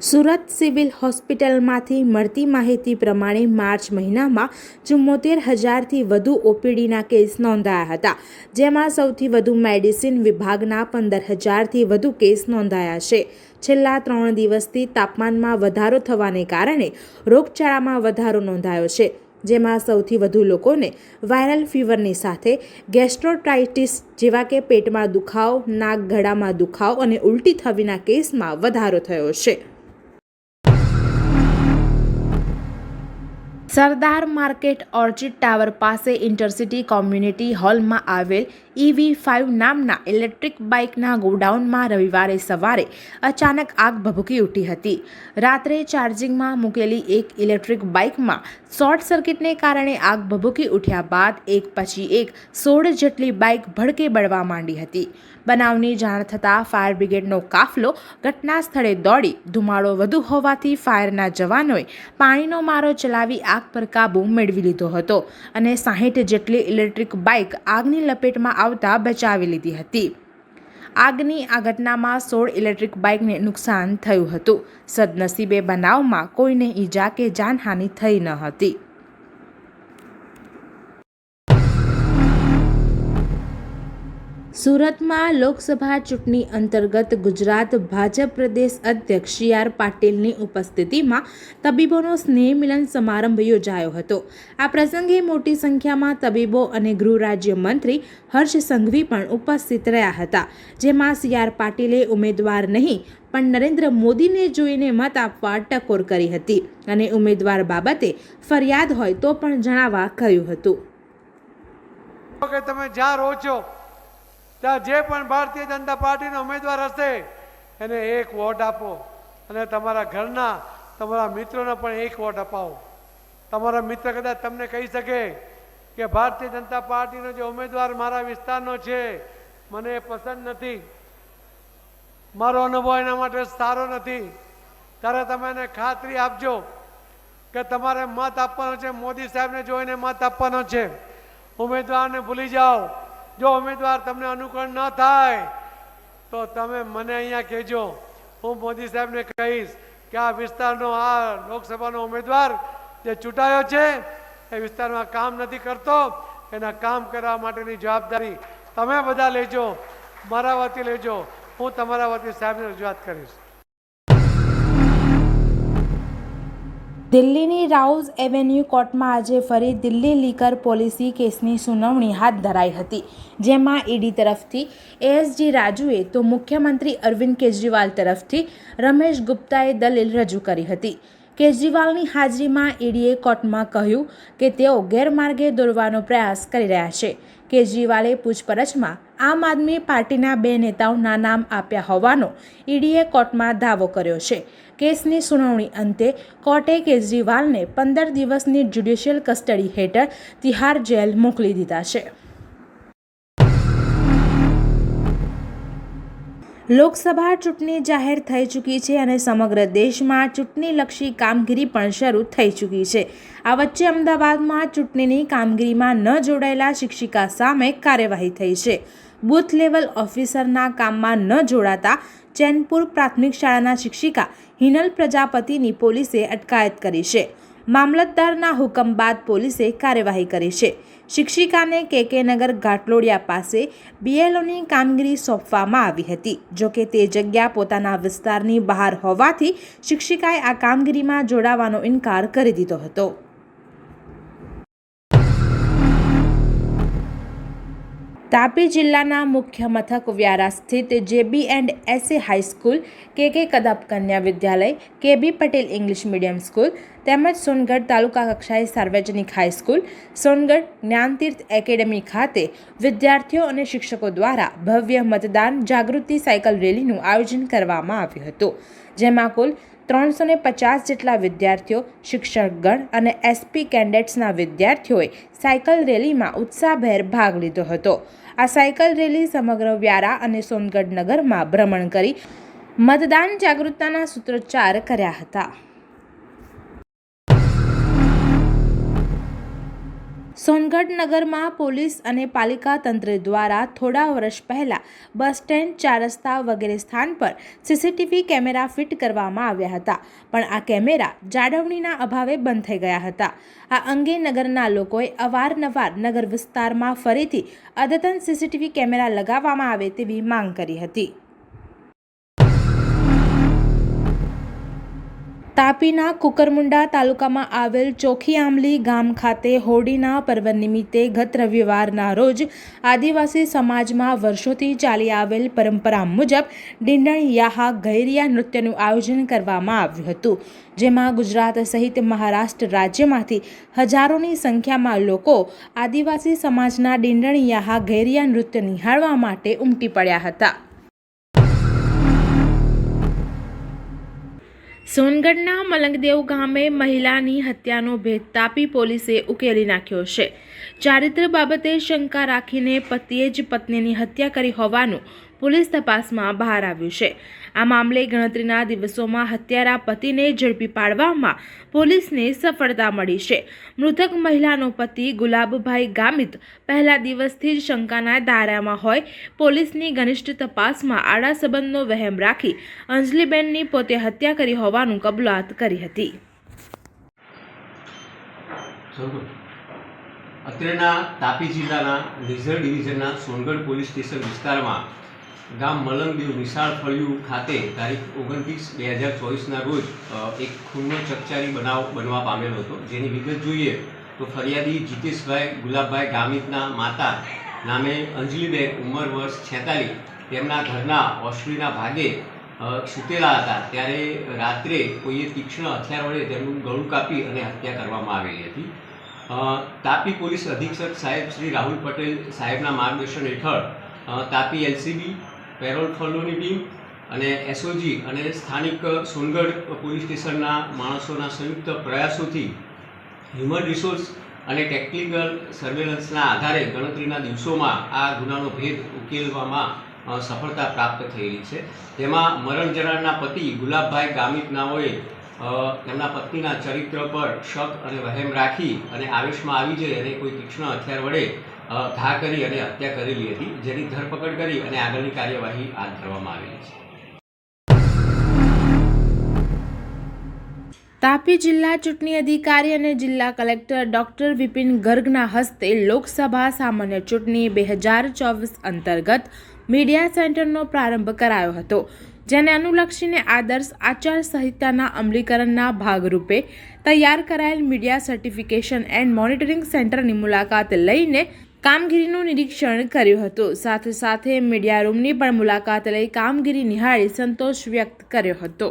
Surat civil હોસ્પિટલમાંથી મળતી માહિતી પ્રમાણે માર્ચ મહિનામાં ચુમ્મોતેર હજારથી વધુ ઓપીડીના કેસ નોંધાયા હતા, જેમાં સૌથી વધુ મેડિસિન વિભાગના પંદર હજારથી વધુ કેસ નોંધાયા છે. છેલ્લા ત્રણ દિવસથી તાપમાનમાં વધારો થવાને કારણે રોગચાળામાં વધારો નોંધાયો છે, જેમાં સૌથી વધુ લોકોને વાયરલ ફીવરની સાથે ગેસ્ટ્રોટાઇટિસ જેવા કે પેટમાં દુખાવ, નાક ગળામાં દુખાવ અને ઉલટી થવીના કેસમાં વધારો થયો છે. સરદાર માર્કેટ ઓર્ચિડ ટાવર પાસે ઇન્ટરસિટી કોમ્યુનિટી હોલમાં આવેલ ઇવી ફાઇવ નામના ઇલેક્ટ્રિક બાઇકના ગોડાઉનમાં રવિવારે સવારે અચાનક આગ ભભૂકી ઉઠી હતી. રાત્રે ચાર્જિંગમાં મૂકેલી એક ઇલેક્ટ્રિક બાઇકમાં શોર્ટ સર્કિટને કારણે આગ ભભૂકી ઉઠ્યા બાદ એક પછી એક સોળ જેટલી બાઇક ભડકે બળવા માંડી હતી. બનાવની જાણ થતાં ફાયર બ્રિગેડનો કાફલો ઘટના સ્થળે દોડી, ધુમાડો વધુ હોવાથી ફાયરના જવાનોએ પાણીનો મારો ચલાવી આગ પર કાબૂ મેળવી લીધો હતો અને સાહીઠ જેટલી ઇલેક્ટ્રિક બાઇક આગની લપેટમાં આવતા બચાવી લીધી હતી. આગની આ ઘટનામાં સોળ ઇલેક્ટ્રિક બાઇકને નુકસાન થયું હતું. સદનસીબે બનાવમાં કોઈને ઈજા કે જાનહાનિ થઈ ન હતી. સુરતમાં લોકસભા ચૂંટણી અંતર્ગત ગુજરાત ભાજપ પ્રદેશ અધ્યક્ષ સી આર પાટીલની ઉપસ્થિતિમાં તબીબોનો સ્નેહ મિલન સમારંભ યોજાયો હતો. આ પ્રસંગે મોટી સંખ્યામાં તબીબો અને ગૃહ રાજ્ય મંત્રી હર્ષ સંઘવી પણ ઉપસ્થિત રહ્યા હતા, જેમાં સી આર પાટીલે ઉમેદવાર નહીં, પણ નરેન્દ્ર મોદીને જોઈને મત આપવા ટકોર કરી હતી અને ઉમેદવાર બાબતે ફરિયાદ હોય તો પણ જણાવવા કહ્યું હતું. તમે જ્યાં રહો છો ત્યાં જે પણ ભારતીય જનતા પાર્ટીનો ઉમેદવાર હશે, એને એક વોટ આપો. અને તમારા ઘરના તમારા મિત્રોને પણ એક વોટ અપાવો. તમારા મિત્ર કદાચ તમને કહી શકે કે ભારતીય જનતા પાર્ટીનો જે ઉમેદવાર મારા વિસ્તારનો છે, મને એ પસંદ નથી. મારો અનુભવ એના માટે સારો નથી. ત્યારે તમે એને ખાતરી આપજો કે તમારે મત આપવાનો છે, મોદી સાહેબને જોઈને મત આપવાનો છે. ઉમેદવારને ભૂલી જાઓ. જો ઉમેદવાર તમને અનુકૂળ ન થાય, તો તમે મને અહીંયા કહેજો. હું મોદી સાહેબને કહીશ કે આ વિસ્તારનો, આ લોકસભાનો ઉમેદવાર જે ચૂંટાયો છે, એ વિસ્તારમાં કામ નથી કરતો. એના કામ કરવા માટેની જવાબદારી તમે બધા લેજો, મારા વતી લેજો. હું તમારા વતી સાહેબને રજૂઆત કરીશ. દિલ્હીની રાઉઝ એવેન્યુ કોર્ટમાં આજે ફરી દિલ્હી લીકર પોલિસી કેસની સુનાવણી હાથ ધરાઈ હતી, જેમાં ઈડી તરફથી એએસજી રાજુએ તો મુખ્યમંત્રી અરવિંદ કેજરીવાલ તરફથી રમેશ ગુપ્તાએ દલીલ રજૂ કરી હતી. કેજરીવાલની હાજરીમાં ઈડીએ કોર્ટમાં કહ્યું કે તેઓ ગેરમાર્ગે દોરવાનો પ્રયાસ કરી રહ્યા છે. કેજરીવાલે પૂછપરછમાં આમ આદમી પાર્ટીના બે નેતાઓના નામ આપ્યા હોવાનો ઈડીએ કોર્ટમાં દાવો કર્યો છે. કેસની સુનાવણી અંતે કોર્ટે કેજરીવાલને પંદર દિવસની જ્યુડિશિયલ કસ્ટડી હેઠળ તિહાર જેલ મોકલી દીધા છે. લોકસભા ચૂંટણી જાહેર થઈ ચૂકી છે અને સમગ્ર દેશમાં ચૂંટણીલક્ષી કામગીરી પણ શરૂ થઈ ચૂકી છે. આ વચ્ચે અમદાવાદમાં ચૂંટણીની કામગીરીમાં ન જોડાયેલા શિક્ષિકા સામે કાર્યવાહી થઈ છે. બૂથ લેવલ ઓફિસરના કામમાં ન જોડાતા ચેનપુર પ્રાથમિક શાળાના શિક્ષિકા હિનલ પ્રજાપતિની પોલીસે અટકાયત કરી છે. મામલતદારના હુકમ બાદ પોલીસે કાર્યવાહી કરી છે. શિક્ષિકાને કેકે નગર ઘાટલોડિયા પાસે બીએલઓની કામગીરી સોંપવામાં આવી હતી. જોકે તે જગ્યા પોતાના વિસ્તારની બહાર હોવાથી શિક્ષિકાએ આ કામગીરીમાં જોડાવાનો ઇનકાર કરી દીધો હતો. તાપી જિલ્લાના મુખ્ય મથક વ્યારા સ્થિત જેબી એન્ડ એસએ હાઈસ્કૂલ કે કે કદપ કન્યા વિદ્યાલય K B Patel English medium school, તેમજ સોનગઢ તાલુકા કક્ષાએ સાર્વજનિક હાઈસ્કૂલ સોનગઢ જ્ઞાનતીર્થ એકેડમી ખાતે વિદ્યાર્થીઓ અને શિક્ષકો દ્વારા ભવ્ય મતદાન જાગૃતિ સાયકલ રેલીનું આયોજન કરવામાં આવ્યું હતું, જેમાં કુલ ત્રણસો ને પચાસ જેટલા વિદ્યાર્થીઓ, શિક્ષકગણ અને એસપી કેન્ડેટ્સના વિદ્યાર્થીઓએ સાયકલ રેલીમાં ઉત્સાહભેર ભાગ લીધો હતો. આ સાયકલ રેલી સમગ્ર વ્યારા અને સોનગઢ નગરમાં ભ્રમણ કરી મતદાન જાગૃતતાના સૂત્રોચ્ચાર કર્યા હતા. સોનગઢ નગરમાં પોલીસ અને પાલિકા તંત્ર દ્વારા થોડા વર્ષ પહેલા બસ સ્ટેન્ડ ચાર રસ્તા વગેરે સ્થાન પર સીસીટીવી કેમેરા ફિટ કરવામાં આવ્યા હતા. પણ આ કેમેરા જાળવણીના અભાવે બંધ થઈ ગયા હતા. આ અંગે નગરના લોકોએ અવારનવાર નગર વિસ્તારમાં ફરીથી અદ્યતન સીસીટીવી કેમેરા લગાવવામાં આવે તેવી માંગ કરી હતી. તાપીના કુકરમુંડા તાલુકામાં આવેલ ચોખી આંબલી ગામ ખાતે હોળીના પર્વ નિમિત્તે ગત રવિવારના રોજ આદિવાસી સમાજમાં વર્ષોથી ચાલી આવેલ પરંપરા મુજબ ડીંડણ યાહા ગૈરિયા નૃત્યનું આયોજન કરવામાં આવ્યું હતું, જેમાં ગુજરાત સહિત મહારાષ્ટ્ર રાજ્યમાંથી હજારોની સંખ્યામાં લોકો આદિવાસી સમાજના ડીંડણ યાહા ગૈરિયા નૃત્ય નિહાળવા માટે ઉમટી પડ્યા હતા. સોનગઢના મલંગદેવ ગામે મહિલાની હત્યાનો ભેદ તાપી પોલીસે ઉકેલી નાખ્યો છે. ચારિત્ર બાબતે શંકા રાખીને પતિએ જ પત્નીની હત્યા કરી હોવાનું પોલીસ તપાસમાં બહાર આવ્યું છે. આ મામલે ગણતરીના દિવસોમાં હત્યારા પતિને ઝડપી પાડવામાં પોલીસને સફળતા મળી છે. મૃતક મહિલાનો પતિ ગુલાબભાઈ ગામિત પહેલા દિવસથી જ શંકાના દાયરામાં હોય. પોલીસની ઘનિષ્ઠ તપાસમાં આડા સંબંધનો વહેમ રાખી અંજલિબેનની પોતે હત્યા કરી હોવાનું કબૂલાત કરી હતી. અત્રેના તાપી જિલ્લાના નિઝર ડિવિઝનના સોનગઢ પોલીસ સ્ટેશન વિસ્તારમાં ગામ મલંગદેવ વિશાળ ફળિયું ખાતે તારીખ ઓગણત્રીસ બે હજાર ચોવીસના રોજ એક ખૂનનો ચકચારી બનાવ બનવા પામેલો હતો. જેની વિગત જોઈએ તો ફરિયાદી જીતેશભાઈ ગુલાબભાઈ ગામિતના માતા નામે અંજલિબેન ઉંમર વર્ષ છેતાલીસ, તેમના ઘરના ઓસ્ટ્રીના ભાગે સૂતેલા હતા. ત્યારે રાત્રે કોઈએ તીક્ષ્ણ હથિયાર વડે તેમનું ગળું કાપી અને હત્યા કરવામાં આવેલી હતી. તાપી પોલીસ અધિક્ષક સાહેબ શ્રી રાહુલ પટેલ સાહેબના માર્ગદર્શન હેઠળ તાપી એલસીબી પેરોલ ફલોની ટીમ અને એસઓજી અને સ્થાનિક સોનગઢ પોલીસ સ્ટેશનના માણસોના સંયુક્ત પ્રયાસોથી હ્યુમન રિસોર્સ અને ટેકનિકલ સર્વેલન્સના આધારે ગણતરીના દિવસોમાં આ ગુનાનો ભેદ ઉકેલવામાં સફળતા પ્રાપ્ત થયેલી છે. તેમાં મરણ જનારના પતિ ગુલાબભાઈ ગામિત નાઓએ તેમના પત્નીના ચરિત્ર પર શક અને વહેમ રાખી અને આવેશમાં આવી જઈ અને કોઈ તીક્ષ્ણ હથિયાર વડે ઘા કરી અને હત્યા કરેલી હતી, જેની ધરપકડ કરી અને આગળની કાર્યવાહી હાથ ધરવામાં આવેલી છે. તાપી જિલ્લા ચૂંટણી અધિકારી અને જિલ્લા કલેક્ટર ડોક્ટર વિપિન ગર્ગના હસ્તે લોકસભા સામાન્ય ચૂંટણી બે હજાર ચોવીસ અંતર્ગત મીડિયા સેન્ટરનો પ્રારંભ કરાયો હતો, જેને અનુલક્ષીને આદર્શ આચાર સંહિતાના અમલીકરણના ભાગરૂપે તૈયાર કરાયેલ મીડિયા સર્ટિફિકેશન એન્ડ મોનિટરિંગ સેન્ટરની મુલાકાત લઈને કામગીરીનું નિરીક્ષણ કર્યું હતું. સાથે સાથે મીડિયા રૂમની પણ મુલાકાત લઈ કામગીરી નિહાળી સંતોષ વ્યક્ત કર્યો હતો.